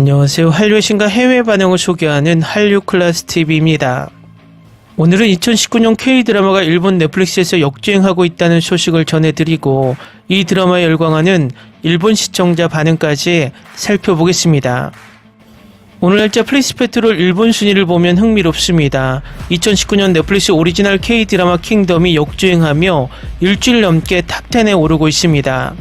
안녕하세요. 한류 신과 해외 반응을 소개하는 한류 클래스 TV입니다. 오늘은 2019년 K 드라마가 일본 넷플릭스에서 역주행하고 있다는 소식을 전해드리고 이 드라마에 열광하는 일본 시청자 반응까지 살펴보겠습니다. 오늘 날짜 플리스 페트롤 일본 순위를 보면 흥미롭습니다. 2019년 넷플릭스 오리지널 K 드라마 킹덤이 역주행하며 일주일 넘게 탑10에 오르고 있습니다.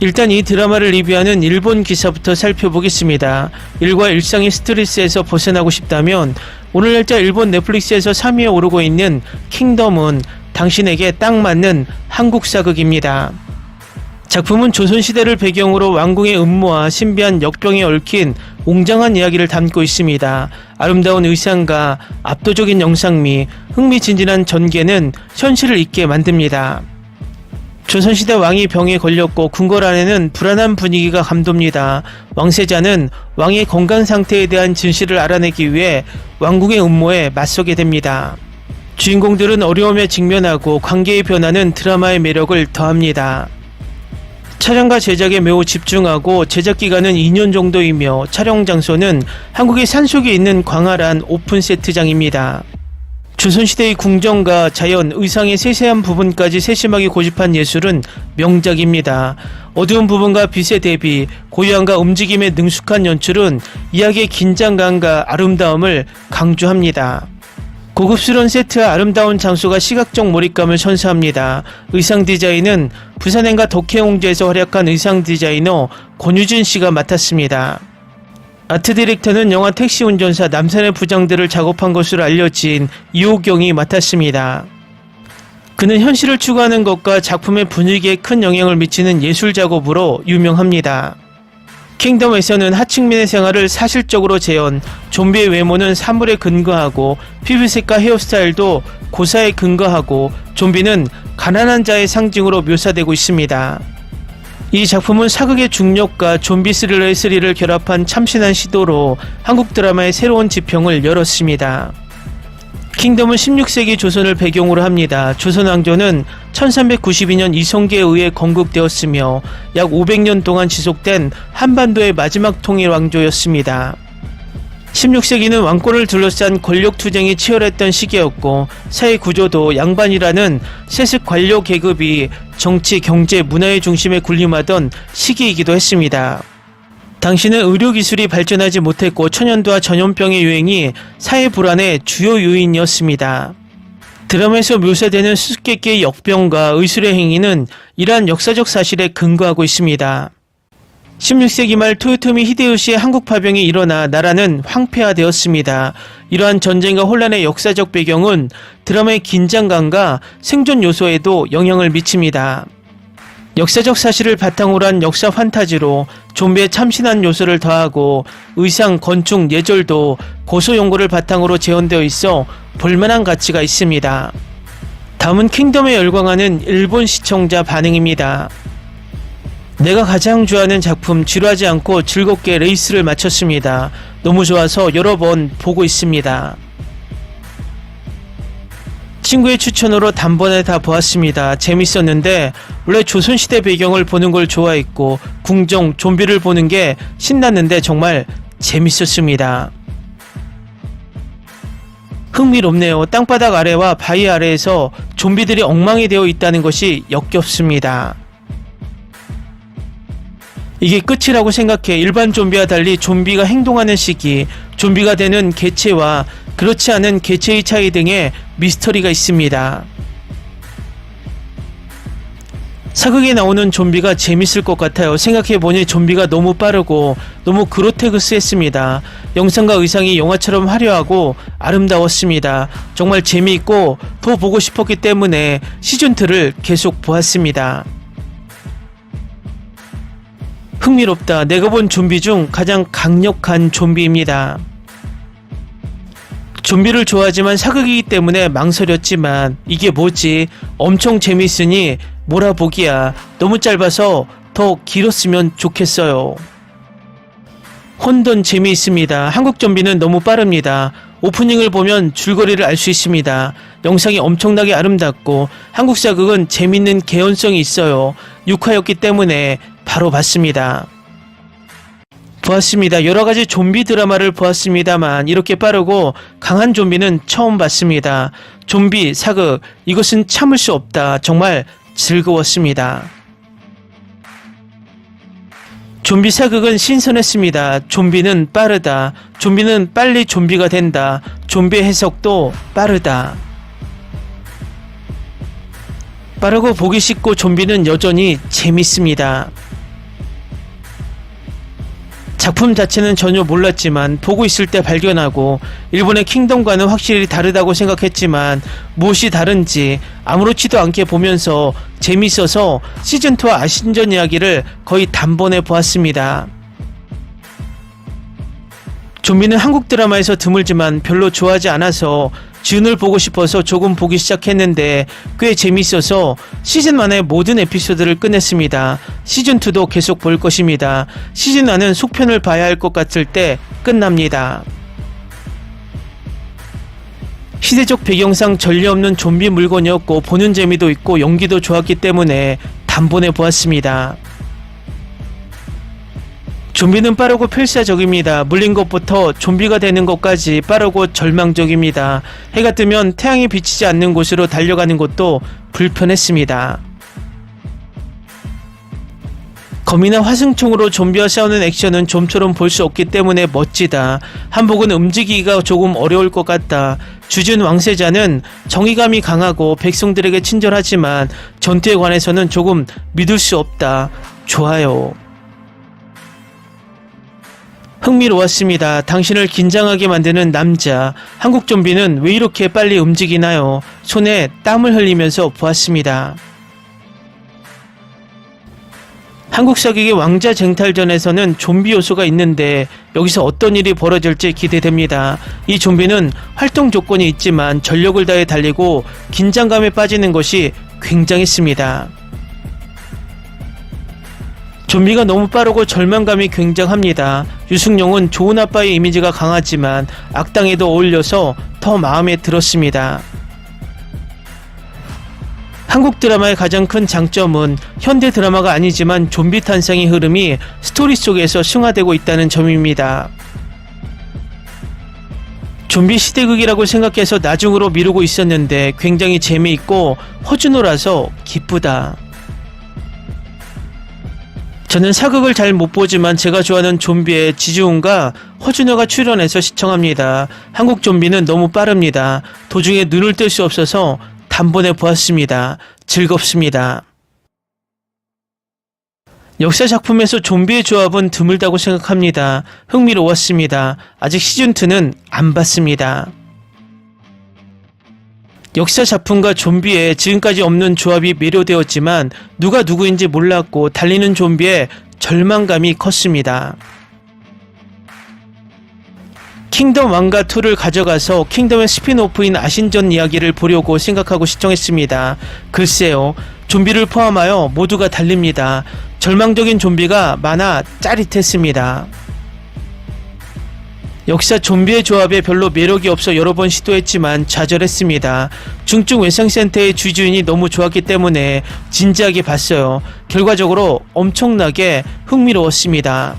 일단 이 드라마를 리뷰하는 일본 기사부터 살펴보겠습니다. 일과 일상의 스트레스에서 벗어나고 싶다면 오늘 날짜 일본 넷플릭스에서 3위에 오르고 있는 킹덤은 당신에게 딱 맞는 한국 사극입니다. 작품은 조선시대를 배경으로 왕궁의 음모와 신비한 역병에 얽힌 웅장한 이야기를 담고 있습니다. 아름다운 의상과 압도적인 영상미, 흥미진진한 전개는 현실을 잊게 만듭니다. 조선시대 왕이 병에 걸렸고 궁궐 안에는 불안한 분위기가 감돕니다. 왕세자는 왕의 건강 상태에 대한 진실을 알아내기 위해 왕궁의 음모에 맞서게 됩니다. 주인공들은 어려움에 직면하고 관계의 변화는 드라마의 매력을 더합니다. 촬영과 제작에 매우 집중하고 제작 기간은 2년 정도이며 촬영 장소는 한국의 산속에 있는 광활한 오픈 세트장입니다. 조선시대의 궁정과 자연, 의상의 세세한 부분까지 세심하게 고집한 예술은 명작입니다. 어두운 부분과 빛의 대비, 고요함과 움직임에 능숙한 연출은 이야기의 긴장감과 아름다움을 강조합니다. 고급스러운 세트와 아름다운 장소가 시각적 몰입감을 선사합니다. 의상 디자인은 부산행과 덕혜옹제에서 활약한 의상 디자이너 권유진 씨가 맡았습니다. 아트 디렉터는 영화 택시 운전사 남산의 부장들을 작업한 것으로 알려진 이호경이 맡았습니다. 그는 현실을 추구하는 것과 작품의 분위기에 큰 영향을 미치는 예술 작업으로 유명합니다. 킹덤에서는 하층민의 생활을 사실적으로 재현, 좀비의 외모는 사물에 근거하고 피부색과 헤어스타일도 고사에 근거하고 좀비는 가난한 자의 상징으로 묘사되고 있습니다. 이 작품은 사극의 중력과 좀비 스릴러의 스릴을 결합한 참신한 시도로 한국 드라마의 새로운 지평을 열었습니다. 킹덤은 16세기 조선을 배경으로 합니다. 조선 왕조는 1392년 이성계에 의해 건국되었으며 약 500년 동안 지속된 한반도의 마지막 통일 왕조였습니다. 16세기는 왕권을 둘러싼 권력 투쟁이 치열했던 시기였고 사회 구조도 양반이라는 세습 관료 계급이 정치, 경제, 문화의 중심에 군림하던 시기이기도 했습니다. 당시는 의료기술이 발전하지 못했고 천연두와 전염병의 유행이 사회 불안의 주요 요인이었습니다. 드라마에서 묘사되는 수수께끼의 역병과 의술의 행위는 이러한 역사적 사실에 근거하고 있습니다. 16세기 말 토요토미 히데요시의 한국 파병이 일어나 나라는 황폐화되었습니다. 이러한 전쟁과 혼란의 역사적 배경은 드라마의 긴장감과 생존 요소에도 영향을 미칩니다. 역사적 사실을 바탕으로 한 역사 판타지로 좀비의 참신한 요소를 더하고 의상, 건축, 예절도 고소 연구를 바탕으로 재현되어 있어 볼만한 가치가 있습니다. 다음은 킹덤에 열광하는 일본 시청자 반응입니다. 내가 가장 좋아하는 작품 지루하지 않고 즐겁게 레이스를 마쳤습니다. 너무 좋아서 여러 번 보고 있습니다. 친구의 추천으로 단번에 다 보았습니다. 재밌었는데 원래 조선시대 배경을 보는 걸 좋아했고 궁정 좀비를 보는 게 신났는데 정말 재밌었습니다. 흥미롭네요. 땅바닥 아래와 바위 아래에서 좀비들이 엉망이 되어 있다는 것이 역겹습니다. 이게 끝이라고 생각해 일반 좀비와 달리 좀비가 행동하는 시기, 좀비가 되는 개체와 그렇지 않은 개체의 차이 등의 미스터리가 있습니다. 사극에 나오는 좀비가 재밌을 것 같아요. 생각해보니 좀비가 너무 빠르고 너무 그로테그스했습니다. 영상과 의상이 영화처럼 화려하고 아름다웠습니다. 정말 재미있고 더 보고 싶었기 때문에 시즌2를 계속 보았습니다. 흥미롭다. 내가 본 좀비 중 가장 강력한 좀비입니다. 좀비를 좋아하지만 사극이기 때문에 망설였지만 이게 뭐지? 엄청 재밌으니 몰아보기야. 너무 짧아서 더 길었으면 좋겠어요. 혼돈 재미있습니다. 한국 좀비는 너무 빠릅니다. 오프닝을 보면 줄거리를 알 수 있습니다. 영상이 엄청나게 아름답고 한국 사극은 재밌는 개연성이 있어요. 6화였기 때문에 바로 봤습니다. 보았습니다. 여러 가지 좀비 드라마를 보았습니다만 이렇게 빠르고 강한 좀비는 처음 봤습니다. 좀비, 사극, 이것은 참을 수 없다. 정말 즐거웠습니다. 좀비 사극은 신선했습니다. 좀비는 빠르다. 좀비는 빨리 좀비가 된다. 좀비 해석도 빠르다. 빠르고 보기 쉽고 좀비는 여전히 재밌습니다. 작품 자체는 전혀 몰랐지만 보고 있을 때 발견하고 일본의 킹덤과는 확실히 다르다고 생각했지만 무엇이 다른지 아무렇지도 않게 보면서 재밌어서 시즌2 아신전 이야기를 거의 단번에 보았습니다. 좀비는 한국 드라마에서 드물지만 별로 좋아하지 않아서 지훈을 보고 싶어서 조금 보기 시작했는데 꽤 재밌어서 시즌 1의 모든 에피소드를 끝냈습니다. 시즌 2도 계속 볼 것입니다. 시즌 1은 속편을 봐야 할 것 같을 때 끝납니다. 시대적 배경상 전례 없는 좀비 물건이었고 보는 재미도 있고 연기도 좋았기 때문에 단번에 보았습니다. 좀비는 빠르고 필사적입니다. 물린 것부터 좀비가 되는 것까지 빠르고 절망적입니다. 해가 뜨면 태양이 비치지 않는 곳으로 달려가는 것도 불편했습니다. 검이나 화승총으로 좀비와 싸우는 액션은 좀처럼 볼 수 없기 때문에 멋지다. 한복은 움직이기가 조금 어려울 것 같다. 주준 왕세자는 정의감이 강하고 백성들에게 친절하지만 전투에 관해서는 조금 믿을 수 없다. 좋아요. 흥미로웠습니다. 당신을 긴장하게 만드는 남자. 한국 좀비는 왜 이렇게 빨리 움직이나요? 손에 땀을 흘리면서 보았습니다. 한국 사극의 왕자 쟁탈전에서는 좀비 요소가 있는데 여기서 어떤 일이 벌어질지 기대됩니다. 이 좀비는 활동 조건이 있지만 전력을 다해 달리고 긴장감에 빠지는 것이 굉장했습니다. 좀비가 너무 빠르고 절망감이 굉장합니다. 유승용은 좋은 아빠의 이미지가 강하지만 악당에도 어울려서 더 마음에 들었습니다. 한국 드라마의 가장 큰 장점은 현대 드라마가 아니지만 좀비 탄생의 흐름이 스토리 속에서 승화되고 있다는 점입니다. 좀비 시대극이라고 생각해서 나중으로 미루고 있었는데 굉장히 재미있고 허준호라서 기쁘다. 저는 사극을 잘 못 보지만 제가 좋아하는 좀비의 지주훈과 허준호가 출연해서 시청합니다. 한국 좀비는 너무 빠릅니다. 도중에 눈을 뜰 수 없어서 단번에 보았습니다. 즐겁습니다. 역사 작품에서 좀비의 조합은 드물다고 생각합니다. 흥미로웠습니다. 아직 시즌2는 안 봤습니다. 역사 작품과 좀비의 지금까지 없는 조합이 매료되었지만 누가 누구인지 몰랐고 달리는 좀비의 절망감이 컸습니다. 킹덤 왕가 2를 가져가서 킹덤의 스피노프인 아신전 이야기를 보려고 생각하고 시청했습니다. 글쎄요, 좀비를 포함하여 모두가 달립니다. 절망적인 좀비가 많아 짜릿했습니다. 역사 좀비의 조합에 별로 매력이 없어 여러 번 시도했지만 좌절했습니다. 중증 외상센터의 주주인이 너무 좋았기 때문에 진지하게 봤어요. 결과적으로 엄청나게 흥미로웠습니다.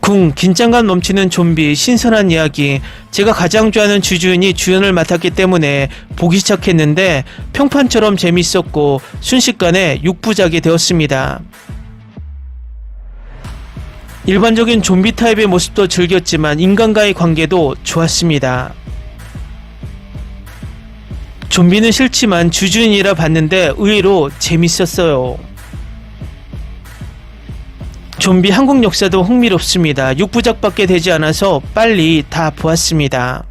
궁, 긴장감 넘치는 좀비, 신선한 이야기. 제가 가장 좋아하는 주주인이 주연을 맡았기 때문에 보기 시작했는데 평판처럼 재밌었고 순식간에 육부작이 되었습니다. 일반적인 좀비 타입의 모습도 즐겼지만 인간과의 관계도 좋았습니다. 좀비는 싫지만 주주인이라 봤는데 의외로 재밌었어요. 좀비 한국 역사도 흥미롭습니다. 6부작밖에 되지 않아서 빨리 다 보았습니다.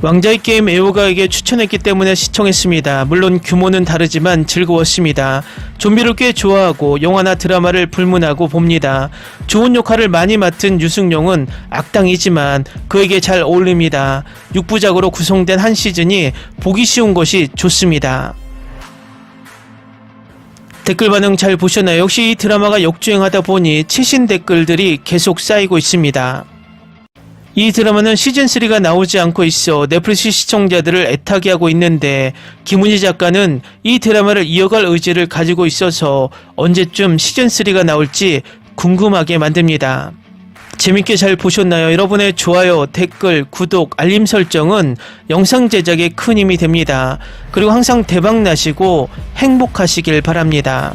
왕자의 게임 애호가에게 추천했기 때문에 시청했습니다. 물론 규모는 다르지만 즐거웠습니다. 좀비를 꽤 좋아하고 영화나 드라마를 불문하고 봅니다. 좋은 역할을 많이 맡은 유승용은 악당이지만 그에게 잘 어울립니다. 6부작으로 구성된 한 시즌이 보기 쉬운 것이 좋습니다. 댓글 반응 잘 보셨나요? 역시 이 드라마가 역주행하다 보니 최신 댓글들이 계속 쌓이고 있습니다. 이 드라마는 시즌3가 나오지 않고 있어 넷플릭스 시청자들을 애타게 하고 있는데 김은희 작가는 이 드라마를 이어갈 의지를 가지고 있어서 언제쯤 시즌3가 나올지 궁금하게 만듭니다. 재밌게 잘 보셨나요? 여러분의 좋아요, 댓글, 구독, 알림 설정은 영상 제작에 큰 힘이 됩니다. 그리고 항상 대박 나시고 행복하시길 바랍니다.